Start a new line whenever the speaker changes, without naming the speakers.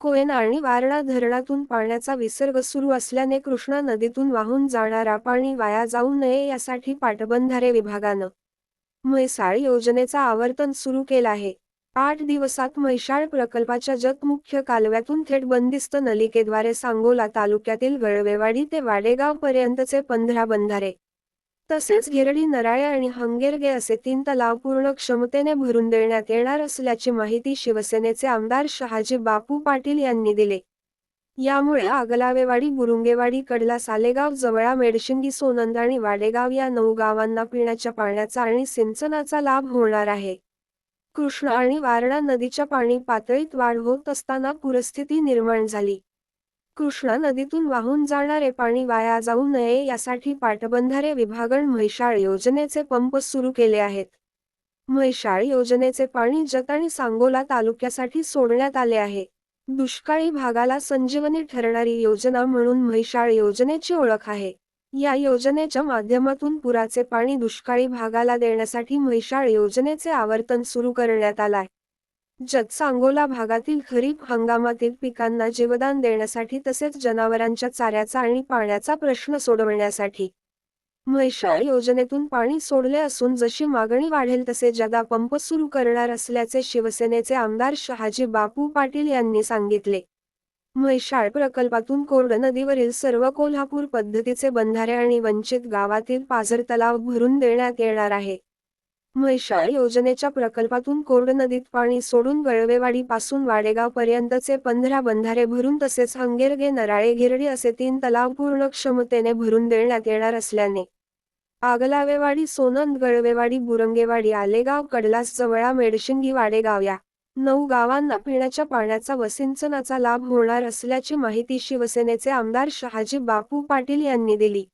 कोयना आणि वारणा धरणातून पाण्याचा विसर्ग सुरू असल्याने कृष्णा नदीतून वाहून जाणारा पाणी वाया जाऊ नये यासाठी पाटबंधारे विभागानं म्हैसाळ योजनेचा आवर्तन सुरू केला आहे. आठ दिवसात म्हैसाळ प्रकल्पाच्या जत मुख्य कालव्यातून थेट बंदिस्त नलिकेद्वारे सांगोला तालुक्यातील गळवेवाडी ते वाडेगाव पर्यंतचे पंधरा बंधारे तसेच गिरडी नराळे आणि हंगेरगे असे तीन तलाव पूर्ण क्षमतेने भरून देण्यात येणार असल्याची माहिती शिवसेनेचे आमदार शहाजी बापू पाटील यांनी दिले. यामुळे आगलावेवाडी बुरुंगेवाडी कडला सालेगाव जवळा मेडशिंगी सोनंद आणि वाडेगाव या नऊ गावांना पिण्याच्या पाण्याचा आणि सिंचनाचा लाभ होणार आहे. कृष्णा आणि वारणा नदीच्या पाणी पातळीत वाढ होत असताना पूरस्थिती निर्माण झाली. कृष्णा नदीतून वाहून जाणारे पाणी वाया जाऊ नये यासाठी पाटबंधारे विभागण म्हैशाळ योजनेचे पंप सुरू केले आहेत. म्हैशाळ योजनेचे पाणी जत आणि सांगोला तालुक्यासाठी सोडण्यात आले आहे. दुष्काळी भागाला संजीवनी ठरणारी योजना म्हणून म्हैशाळ योजनेची ओळख आहे. या योजनेच्या माध्यमातून पुराचे पाणी दुष्काळी भागाला देण्यासाठी म्हैशाळ योजनेचे आवर्तन सुरू करण्यात आलाय आहे. सांगोला भागातील खरीप हंगामातील पिकांना जीवदान देण्यासाठी तसेच जनावरांच्या चाऱ्याचा आणि पाण्याचा प्रश्न सोडवण्यासाठी. म्हैसाळ योजनेतून पाणी सोडले असून जशी मागणी वाढेल तसे जगा पंप सुरू करणार असल्याचे शिवसेनेचे आमदार शहाजी बापू पाटील यांनी सांगितले. म्हैसाळ प्रकल्पातून कोरड नदीवरील सर्व कोल्हापूर पद्धतीचे बंधारे आणि वंचित गावातील पाझर तलाव भरून देण्यात येणार आहे. म्हैशाळ योजनेच्या प्रकल्पातून कोरड नदीत पाणी सोडून वळवेवाडी पासून वाडेगाव पर्यंतचे पंधरा बंधारे भरून तसेच हंगेरगे नराळे गिरडी असे तीन तलाव पूर्ण क्षमतेने भरून देण्यात येणार असल्याने आगलावेवाडी सोनंद गळवेवाडी बुरंगेवाडी आलेगाव कडलास जवळा मेडशिंगी वाडेगाव या नऊ गावांना पिण्याच्या पाण्याचा व सिंचनाचा लाभ होणार असल्याची माहिती शिवसेनेचे आमदार शहाजी बापू पाटील यांनी दिली.